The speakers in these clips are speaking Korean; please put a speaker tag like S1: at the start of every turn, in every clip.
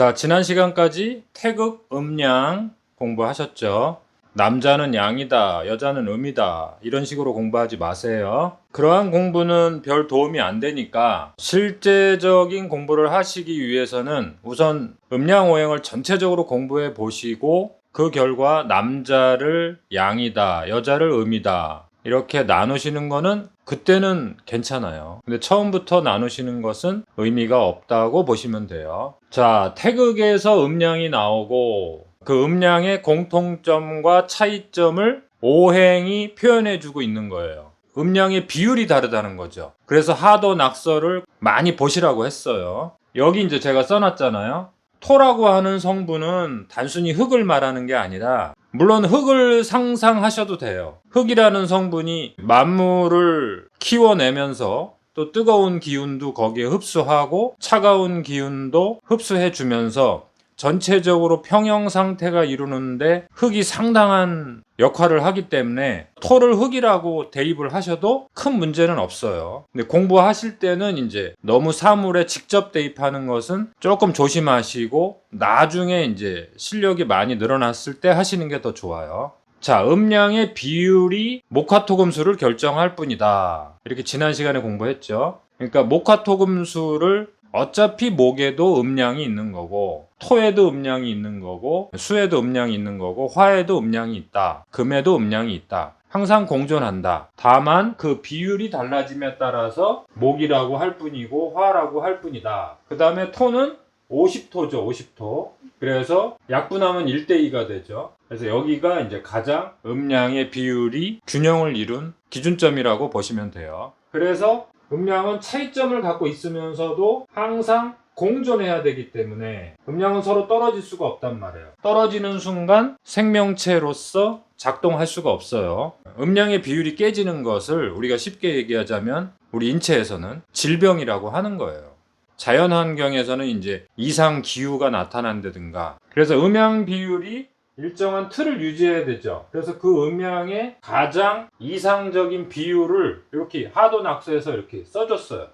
S1: 자, 지난 시간까지 태극, 음양 공부하셨죠? 남자는 양이다, 여자는 음이다, 이런 식으로 공부하지 마세요. 그러한 공부는 별 도움이 안 되니까 실제적인 공부를 하시기 위해서는 우선 음양오행을 전체적으로 공부해 보시고 그 결과 남자를 양이다, 여자를 음이다, 이렇게 나누시는 거는 그때는 괜찮아요. 근데 처음부터 나누시는 것은 의미가 없다고 보시면 돼요. 자, 태극에서 음량이 나오고 그 음량의 공통점과 차이점을 오행이 표현해주고 있는 거예요. 음량의 비율이 다르다는 거죠. 그래서 하도 낙서를 많이 보시라고 했어요. 여기 이제 제가 써놨잖아요. 토라고 하는 성분은 단순히 흙을 말하는 게 아니라 물론 흙을 상상하셔도 돼요. 흙이라는 성분이 만물을 키워내면서 또 뜨거운 기운도 거기에 흡수하고 차가운 기운도 흡수해 주면서 전체적으로 평형 상태가 이루는데 흙이 상당한 역할을 하기 때문에 토를 흙이라고 대입을 하셔도 큰 문제는 없어요. 근데 공부하실 때는 이제 너무 사물에 직접 대입하는 것은 조금 조심하시고 나중에 이제 실력이 많이 늘어났을 때 하시는 게 더 좋아요. 자, 음량의 비율이 목화토금수를 결정할 뿐이다. 이렇게 지난 시간에 공부했죠. 그러니까 목화토금수를 어차피 목에도 음량이 있는 거고 토에도 음량이 있는 거고 수에도 음량이 있는 거고 화에도 음량이 있다. 금에도 음량이 있다. 항상 공존한다. 다만 그 비율이 달라짐에 따라서 목이라고 할 뿐이고 화라고 할 뿐이다. 그 다음에 토는 50토죠, 50토. 그래서 약분하면 1대2가 되죠. 그래서 여기가 이제 가장 음량의 비율이 균형을 이룬 기준점이라고 보시면 돼요. 그래서 음량은 차이점을 갖고 있으면서도 항상 공존해야 되기 때문에 음량은 서로 떨어질 수가 없단 말이에요. 떨어지는 순간 생명체로서 작동할 수가 없어요. 음량의 비율이 깨지는 것을 우리가 쉽게 얘기하자면 우리 인체에서는 질병이라고 하는 거예요. 자연 환경에서는 이제 이상 기후가 나타난다든가 그래서 음양 비율이 일정한 틀을 유지해야 되죠. 그래서 그 음양의 가장 이상적인 비율을 이렇게 하도 낙서해서 이렇게 써줬어요.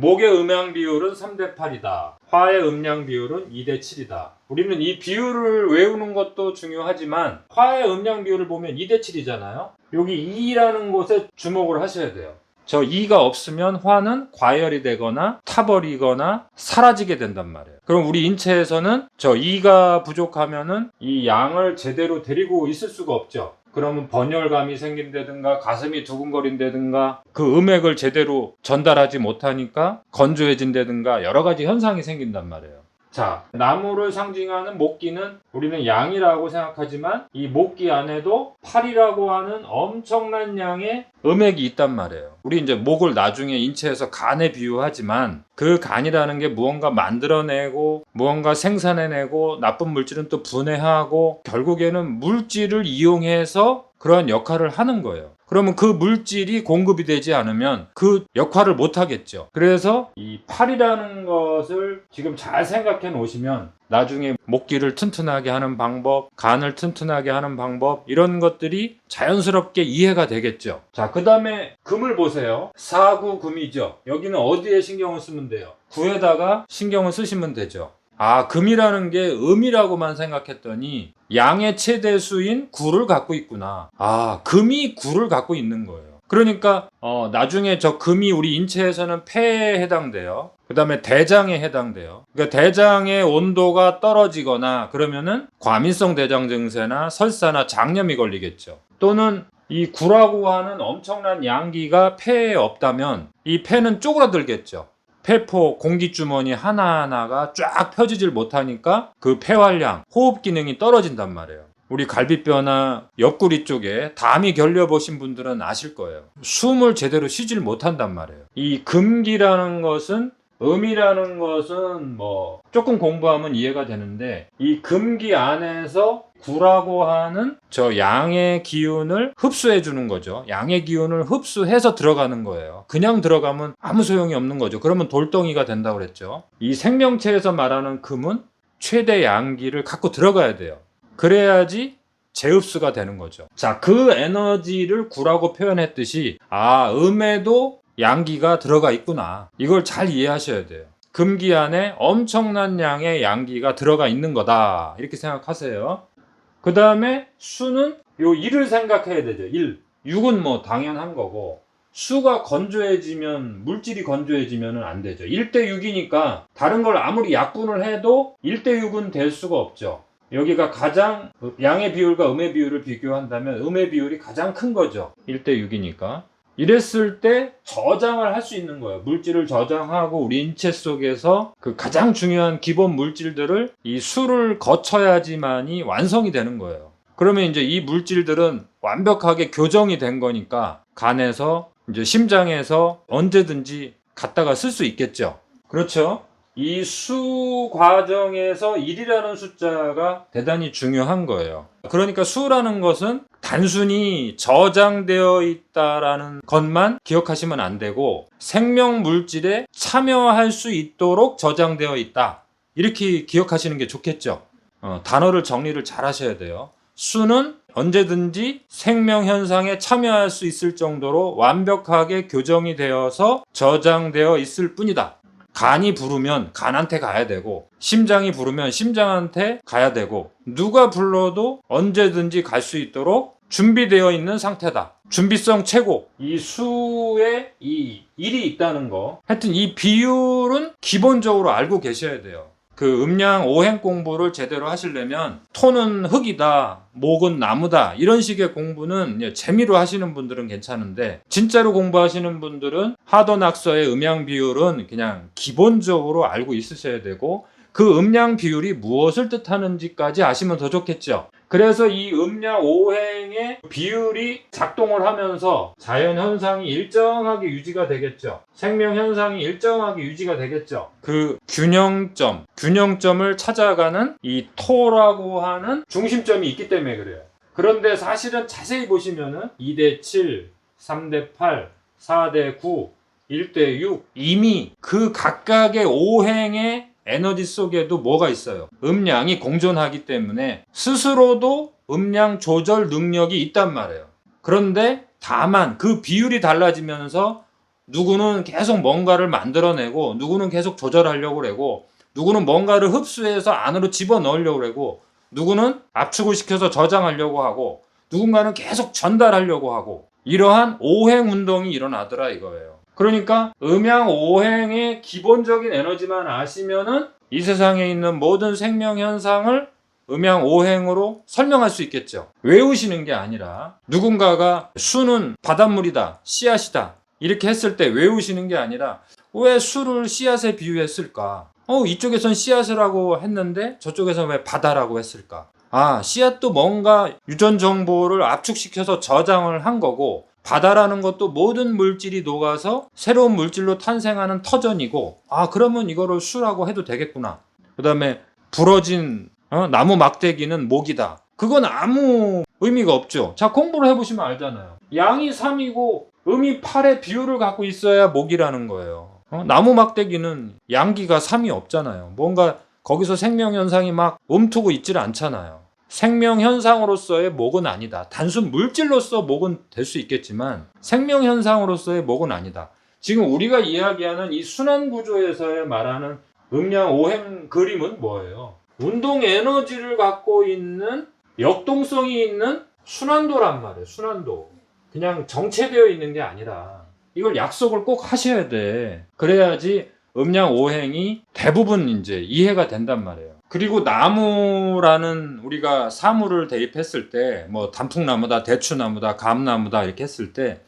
S1: 목의 음양 비율은 3대 8이다. 화의 음량 비율은 2대 7이다. 우리는 이 비율을 외우는 것도 중요하지만 화의 음량 비율을 보면 2대 7이잖아요. 여기 2라는 곳에 주목을 하셔야 돼요. 저 2가 없으면 화는 과열이 되거나 타버리거나 사라지게 된단 말이에요. 그럼 우리 인체에서는 저 2가 부족하면은 이 양을 제대로 데리고 있을 수가 없죠. 그러면 번열감이 생긴다든가 가슴이 두근거린다든가 그 음액을 제대로 전달하지 못하니까 건조해진다든가 여러 가지 현상이 생긴단 말이에요. 자, 나무를 상징하는 목기는 우리는 양이라고 생각하지만 이 목기 안에도 팔이라고 하는 엄청난 양의 음액이 있단 말이에요. 우리 이제 목을 나중에 인체에서 간에 비유하지만 그 간이라는 게 무언가 만들어내고 무언가 생산해내고 나쁜 물질은 또 분해하고 결국에는 물질을 이용해서 그러한 역할을 하는 거예요. 그러면 그 물질이 공급이 되지 않으면 그 역할을 못 하겠죠. 그래서 이 팔이라는 것을 지금 잘 생각해 놓으시면 나중에 목기를 튼튼하게 하는 방법, 간을 튼튼하게 하는 방법, 이런 것들이 자연스럽게 이해가 되겠죠. 자, 그 다음에 금을 보세요. 사구금이죠. 여기는 어디에 신경을 쓰면 돼요? 구에다가 신경을 쓰시면 되죠. 아, 금이라는 게 음이라고만 생각했더니 양의 최대수인 구를 갖고 있구나. 아, 금이 구를 갖고 있는 거예요. 그러니까 어, 나중에 저 금이 우리 인체에서는 폐에 해당돼요. 그 다음에 대장에 해당돼요. 그러니까 대장의 온도가 떨어지거나 그러면은 과민성 대장 증세나 설사나 장염이 걸리겠죠. 또는 이 구라고 하는 엄청난 양기가 폐에 없다면 이 폐는 쪼그라들겠죠. 폐포 공기주머니 하나하나가 쫙 펴지질 못하니까 그 폐활량, 호흡 기능이 떨어진단 말이에요. 우리 갈비뼈나 옆구리 쪽에 담이 결려 보신 분들은 아실 거예요. 숨을 제대로 쉬질 못한단 말이에요. 이 금기라는 것은 음이라는 것은 뭐 조금 공부하면 이해가 되는데 이 금기 안에서 구라고 하는 저 양의 기운을 흡수해 주는 거죠. 양의 기운을 흡수해서 들어가는 거예요. 그냥 들어가면 아무 소용이 없는 거죠. 그러면 돌덩이가 된다고 그랬죠. 이 생명체에서 말하는 금은 최대 양기를 갖고 들어가야 돼요. 그래야지 재흡수가 되는 거죠. 자, 그 에너지를 구라고 표현했듯이 아, 음에도 양기가 들어가 있구나. 이걸 잘 이해하셔야 돼요. 금기 안에 엄청난 양의 양기가 들어가 있는 거다. 이렇게 생각하세요. 그 다음에 수는 요 1을 생각해야 되죠. 1. 6은 뭐 당연한 거고 수가 건조해지면 물질이 건조해지면 안 되죠. 1대 6이니까 다른 걸 아무리 약분을 해도 1대 6은 될 수가 없죠. 여기가 가장 양의 비율과 음의 비율을 비교한다면 음의 비율이 가장 큰 거죠. 1대 6이니까. 이랬을 때 저장을 할 수 있는 거예요. 물질을 저장하고 우리 인체 속에서 그 가장 중요한 기본 물질들을 이 수를 거쳐야지만이 완성이 되는 거예요. 그러면 이제 이 물질들은 완벽하게 교정이 된 거니까 간에서 이제 심장에서 언제든지 갖다가 쓸 수 있겠죠. 그렇죠? 이 수 과정에서 1이라는 숫자가 대단히 중요한 거예요. 그러니까 수라는 것은 단순히 저장되어 있다라는 것만 기억하시면 안 되고 생명 물질에 참여할 수 있도록 저장되어 있다. 이렇게 기억하시는 게 좋겠죠. 어, 단어를 정리를 잘 하셔야 돼요. 수는 언제든지 생명 현상에 참여할 수 있을 정도로 완벽하게 교정이 되어서 저장되어 있을 뿐이다. 간이 부르면 간한테 가야 되고 심장이 부르면 심장한테 가야 되고 누가 불러도 언제든지 갈 수 있도록 준비되어 있는 상태다. 준비성 최고. 이 수에 이 일이 있다는 거. 하여튼 이 비율은 기본적으로 알고 계셔야 돼요. 그 음양 오행 공부를 제대로 하시려면 토는 흙이다, 목은 나무다 이런 식의 공부는 재미로 하시는 분들은 괜찮은데 진짜로 공부하시는 분들은 하도낙서의 음양 비율은 그냥 기본적으로 알고 있으셔야 되고 그 음양 비율이 무엇을 뜻하는지까지 아시면 더 좋겠죠. 그래서 이 음양 오행의 비율이 작동을 하면서 자연 현상이 일정하게 유지가 되겠죠. 생명 현상이 일정하게 유지가 되겠죠. 그 균형점, 균형점을 찾아가는 이 토라고 하는 중심점이 있기 때문에 그래요. 그런데 사실은 자세히 보시면은 2대 7, 3대 8, 4대 9, 1대 6 이미 그 각각의 오행의 에너지 속에도 뭐가 있어요? 음량이 공존하기 때문에 스스로도 음량 조절 능력이 있단 말이에요. 그런데 다만 그 비율이 달라지면서 누구는 계속 뭔가를 만들어내고 누구는 계속 조절하려고 그러고 누구는 뭔가를 흡수해서 안으로 집어 넣으려고 그러고 누구는 압축을 시켜서 저장하려고 하고 누군가는 계속 전달하려고 하고 이러한 오행 운동이 일어나더라 이거예요. 그러니까 음양 오행의 기본적인 에너지만 아시면은 이 세상에 있는 모든 생명 현상을 음양 오행으로 설명할 수 있겠죠. 외우시는 게 아니라 누군가가 수는 바닷물이다, 씨앗이다 이렇게 했을 때 외우시는 게 아니라 왜 수를 씨앗에 비유했을까? 어 이쪽에선 씨앗이라고 했는데 저쪽에선 왜 바다라고 했을까? 아 씨앗도 뭔가 유전 정보를 압축시켜서 저장을 한 거고 바다라는 것도 모든 물질이 녹아서 새로운 물질로 탄생하는 터전이고 아 그러면 이거를 수라고 해도 되겠구나. 그 다음에 부러진 어, 나무 막대기는 목이다. 그건 아무 의미가 없죠. 자 공부를 해보시면 알잖아요. 양이 3이고 음이 8의 비율을 갖고 있어야 목이라는 거예요. 어, 나무 막대기는 양기가 3이 없잖아요. 뭔가 거기서 생명 현상이 막 움트고 있질 않잖아요 생명 현상으로서의 목은 아니다. 단순 물질로서 목은 될 수 있겠지만 생명 현상으로서의 목은 아니다. 지금 우리가 이야기하는 이 순환 구조에서의 말하는 음양 오행 그림은 뭐예요? 운동 에너지를 갖고 있는 역동성이 있는 순환도란 말이에요. 순환도. 그냥 정체되어 있는 게 아니라 이걸 약속을 꼭 하셔야 돼. 그래야지 음양 오행이 대부분 이제 이해가 된단 말이에요. 그리고 나무라는 우리가 사물을 대입했을 때 뭐 단풍나무다, 대추나무다, 감나무다 이렇게 했을 때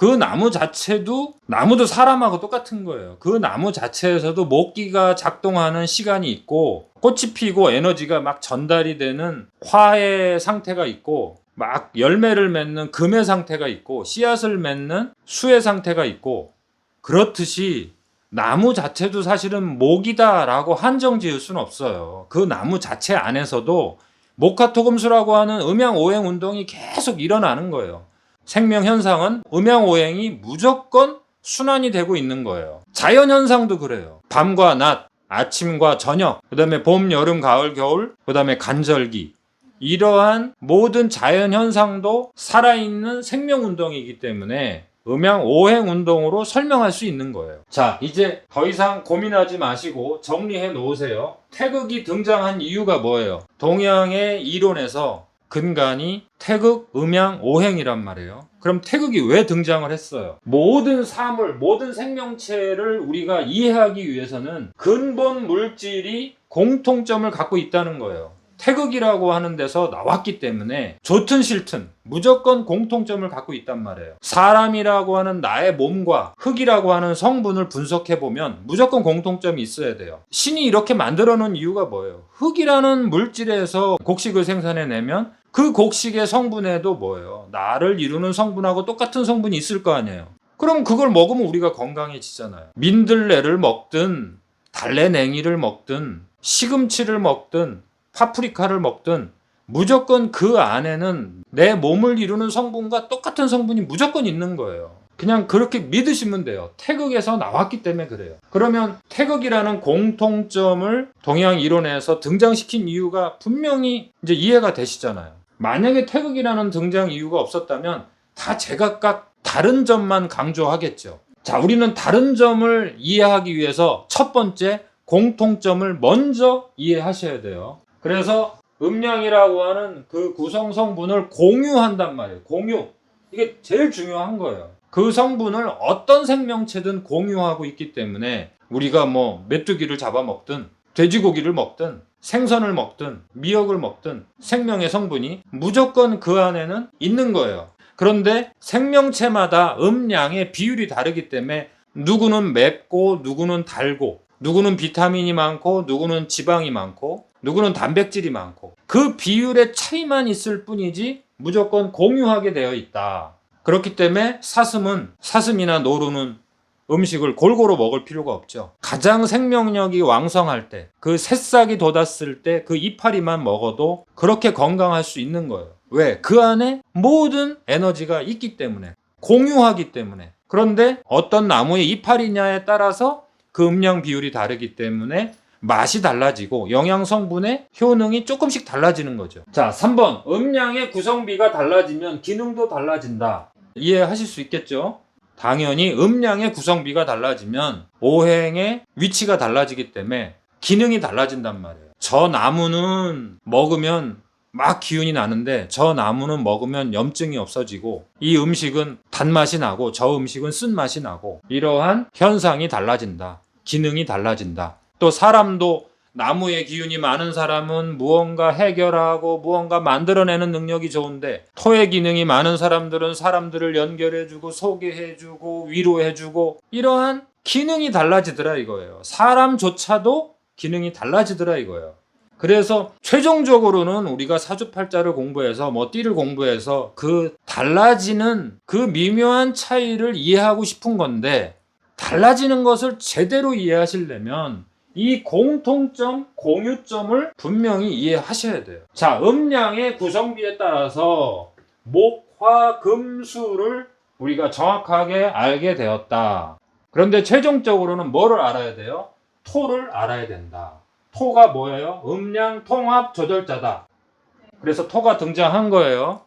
S1: 그 나무 자체도 나무도 사람하고 똑같은 거예요. 그 나무 자체에서도 목기가 작동하는 시간이 있고 꽃이 피고 에너지가 막 전달이 되는 화의 상태가 있고 막 열매를 맺는 금의 상태가 있고 씨앗을 맺는 수의 상태가 있고 그렇듯이 나무 자체도 사실은 목이다라고 한정 지을 수는 없어요. 그 나무 자체 안에서도 목화토금수라고 하는 음양 오행 운동이 계속 일어나는 거예요. 생명 현상은 음양 오행이 무조건 순환이 되고 있는 거예요. 자연 현상도 그래요. 밤과 낮, 아침과 저녁, 그다음에 봄, 여름, 가을, 겨울, 그다음에 간절기. 이러한 모든 자연 현상도 살아있는 생명 운동이기 때문에 음양 오행 운동으로 설명할 수 있는 거예요. 자, 이제 더 이상 고민하지 마시고 정리해 놓으세요. 태극이 등장한 이유가 뭐예요? 동양의 이론에서 근간이 태극, 음양, 오행이란 말이에요. 그럼 태극이 왜 등장을 했어요? 모든 사물, 모든 생명체를 우리가 이해하기 위해서는 근본 물질이 공통점을 갖고 있다는 거예요. 태극이라고 하는 데서 나왔기 때문에 좋든 싫든 무조건 공통점을 갖고 있단 말이에요. 사람이라고 하는 나의 몸과 흙이라고 하는 성분을 분석해 보면 무조건 공통점이 있어야 돼요. 신이 이렇게 만들어 놓은 이유가 뭐예요? 흙이라는 물질에서 곡식을 생산해 내면 그 곡식의 성분에도 뭐예요? 나를 이루는 성분하고 똑같은 성분이 있을 거 아니에요. 그럼 그걸 먹으면 우리가 건강해지잖아요. 민들레를 먹든 달래냉이를 먹든 시금치를 먹든 파프리카를 먹든 무조건 그 안에는 내 몸을 이루는 성분과 똑같은 성분이 무조건 있는 거예요. 그냥 그렇게 믿으시면 돼요. 태극에서 나왔기 때문에 그래요. 그러면 태극이라는 공통점을 동양 이론에서 등장시킨 이유가 분명히 이제 이해가 되시잖아요. 만약에 태극이라는 등장 이유가 없었다면 다 제각각 다른 점만 강조하겠죠. 자, 우리는 다른 점을 이해하기 위해서 첫 번째 공통점을 먼저 이해하셔야 돼요. 그래서 음량이라고 하는 그 구성 성분을 공유한단 말이에요. 공유. 이게 제일 중요한 거예요. 그 성분을 어떤 생명체든 공유하고 있기 때문에 우리가 뭐 메뚜기를 잡아먹든 돼지고기를 먹든 생선을 먹든 미역을 먹든 생명의 성분이 무조건 그 안에는 있는 거예요. 그런데 생명체마다 음량의 비율이 다르기 때문에 누구는 맵고 누구는 달고 누구는 비타민이 많고 누구는 지방이 많고 누구는 단백질이 많고 그 비율의 차이만 있을 뿐이지 무조건 공유하게 되어 있다. 그렇기 때문에 사슴은 사슴이나 노루는 음식을 골고루 먹을 필요가 없죠. 가장 생명력이 왕성할 때, 그 새싹이 돋았을 때 그 이파리만 먹어도 그렇게 건강할 수 있는 거예요. 왜? 그 안에 모든 에너지가 있기 때문에, 공유하기 때문에. 그런데 어떤 나무의 이파리냐에 따라서 그 음량 비율이 다르기 때문에 맛이 달라지고 영양 성분의 효능이 조금씩 달라지는 거죠. 자, 3번. 음량의 구성비가 달라지면 기능도 달라진다. 이해하실 수 있겠죠? 당연히 음량의 구성비가 달라지면 오행의 위치가 달라지기 때문에 기능이 달라진단 말이에요. 저 나무는 먹으면 막 기운이 나는데 저 나무는 먹으면 염증이 없어지고 이 음식은 단맛이 나고 저 음식은 쓴맛이 나고 이러한 현상이 달라진다. 기능이 달라진다. 또 사람도 나무의 기운이 많은 사람은 무언가 해결하고 무언가 만들어내는 능력이 좋은데 토의 기능이 많은 사람들은 사람들을 연결해주고 소개해주고 위로해주고 이러한 기능이 달라지더라 이거예요. 사람조차도 기능이 달라지더라 이거예요. 그래서 최종적으로는 우리가 사주팔자를 공부해서 뭐 띠를 공부해서 그 달라지는 그 미묘한 차이를 이해하고 싶은 건데 달라지는 것을 제대로 이해하시려면 이 공통점, 공유점을 분명히 이해하셔야 돼요. 자, 음량의 구성비에 따라서 목화, 금수를 우리가 정확하게 알게 되었다. 그런데 최종적으로는 뭐를 알아야 돼요? 토를 알아야 된다. 토가 뭐예요? 음량 통합 조절자다. 그래서 토가 등장한 거예요.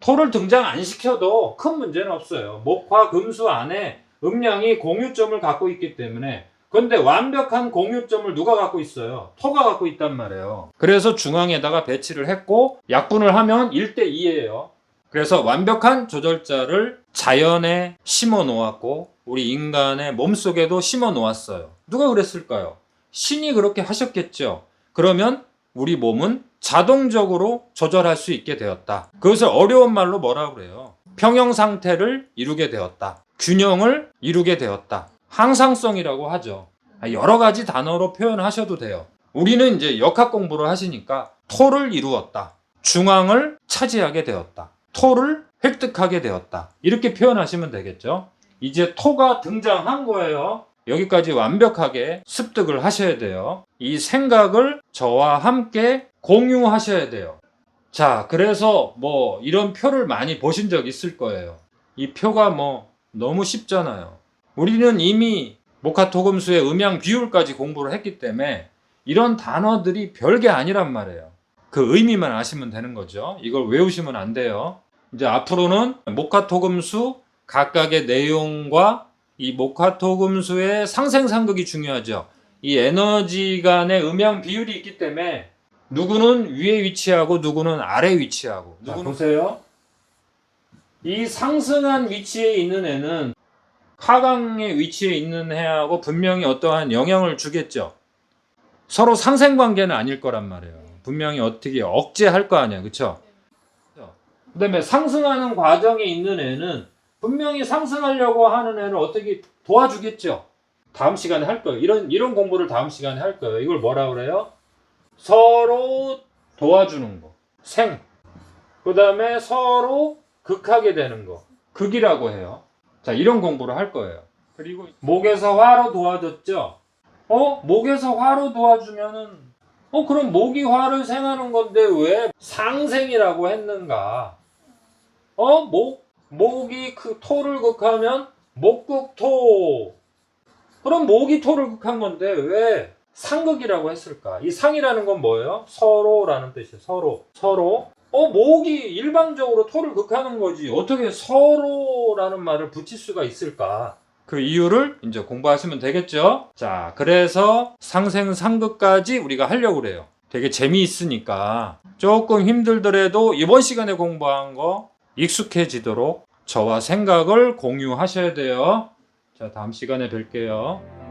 S1: 토를 등장 안 시켜도 큰 문제는 없어요. 목화, 금수 안에 음량이 공유점을 갖고 있기 때문에 근데 완벽한 공유점을 누가 갖고 있어요? 토가 갖고 있단 말이에요. 그래서 중앙에다가 배치를 했고 약분을 하면 1대2예요. 그래서 완벽한 조절자를 자연에 심어 놓았고 우리 인간의 몸속에도 심어 놓았어요. 누가 그랬을까요? 신이 그렇게 하셨겠죠. 그러면 우리 몸은 자동적으로 조절할 수 있게 되었다. 그것을 어려운 말로 뭐라 그래요? 평형 상태를 이루게 되었다. 균형을 이루게 되었다. 항상성이라고 하죠. 여러 가지 단어로 표현하셔도 돼요. 우리는 이제 역학 공부를 하시니까 토를 이루었다. 중앙을 차지하게 되었다. 토를 획득하게 되었다. 이렇게 표현하시면 되겠죠. 이제 토가 등장한 거예요. 여기까지 완벽하게 습득을 하셔야 돼요. 이 생각을 저와 함께 공유하셔야 돼요. 자, 그래서 뭐 이런 표를 많이 보신 적 있을 거예요. 이 표가 뭐 너무 쉽잖아요. 우리는 이미 목화토금수의 음양 비율까지 공부를 했기 때문에 이런 단어들이 별게 아니란 말이에요. 그 의미만 아시면 되는 거죠. 이걸 외우시면 안 돼요. 이제 앞으로는 목화토금수 각각의 내용과 이 목화토금수의 상생상극이 중요하죠. 이 에너지 간의 음양 비율이 있기 때문에 누구는 위에 위치하고 누구는 아래 위치하고 누구는 보세요. 이 상승한 위치에 있는 애는 하강의 위치에 있는 애하고 분명히 어떠한 영향을 주겠죠. 서로 상생 관계는 아닐 거란 말이에요. 분명히 어떻게 억제할 거 아니야, 그렇죠? 그다음에 상승하는 과정에 있는 애는 분명히 상승하려고 하는 애를 어떻게 도와주겠죠. 다음 시간에 할 거예요. 이런 이런 공부를 다음 시간에 할 거예요. 이걸 뭐라 그래요? 서로 도와주는 거. 생. 그다음에 서로 극하게 되는 거. 극이라고 해요. 자, 이런 공부를 할 거예요. 그리고 목에서 화로 도와줬죠. 어? 목에서 화로 도와주면은 어 그럼 목이 화를 생하는 건데 왜 상생이라고 했는가? 어? 목 목이 그 토를 극하면 목극토. 그럼 목이 토를 극한 건데 왜 상극이라고 했을까? 이 상이라는 건 뭐예요? 서로라는 뜻이에요. 서로. 서로. 어, 목이 일방적으로 토를 극하는 거지. 어떻게 서로라는 말을 붙일 수가 있을까? 그 이유를 이제 공부하시면 되겠죠? 자, 그래서 상생, 상극까지 우리가 하려고 그래요. 되게 재미있으니까 조금 힘들더라도 이번 시간에 공부한 거 익숙해지도록 저와 생각을 공유하셔야 돼요. 자, 다음 시간에 뵐게요.